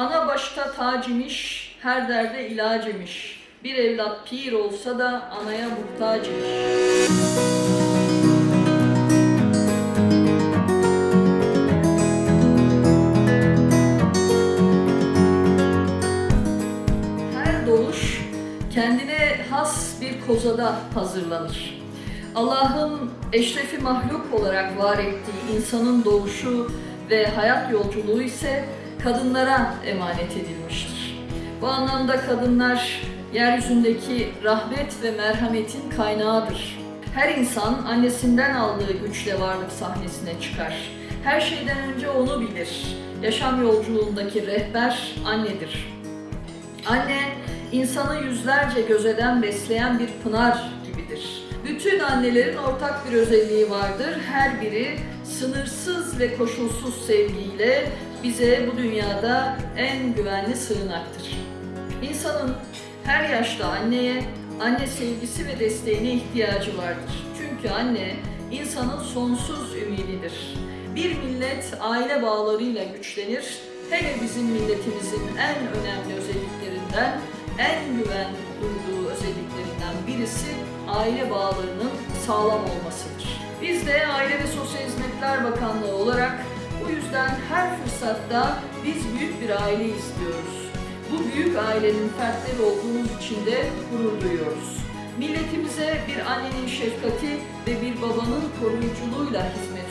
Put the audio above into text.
Ana başta tac imiş, her derde ilaç imiş. Bir evlat pir olsa da anaya muhtaç imiş. Her doğuş kendine has bir kozada hazırlanır. Allah'ın eşrefi mahluk olarak var ettiği insanın doğuşu ve hayat yolculuğu ise kadınlara emanet edilmiştir. Bu anlamda kadınlar yeryüzündeki rahmet ve merhametin kaynağıdır. Her insan annesinden aldığı güçle varlık sahnesine çıkar. Her şeyden önce onu bilir. Yaşam yolculuğundaki rehber annedir. Anne, insanı yüzlerce gözeden besleyen bir pınar gibidir. Bütün annelerin ortak bir özelliği vardır. Her biri sınırsız ve koşulsuz sevgiyle bize bu dünyada en güvenli sığınaktır. İnsanın her yaşta anneye, anne sevgisi ve desteğine ihtiyacı vardır. Çünkü anne insanın sonsuz ümididir. Bir millet aile bağlarıyla güçlenir. Hele bizim milletimizin en önemli özelliklerinden, özelliklerinden birisi aile bağlarının sağlam olmasıdır. Biz de Aile ve Sosyal Hizmetler Bakanlığı olarak bu yüzden her fırsatta biz büyük bir aile istiyoruz. Bu büyük ailenin fertleri olduğumuz için de gurur duyuyoruz. Milletimize bir annenin şefkati ve bir babanın koruyuculuğuyla hizmet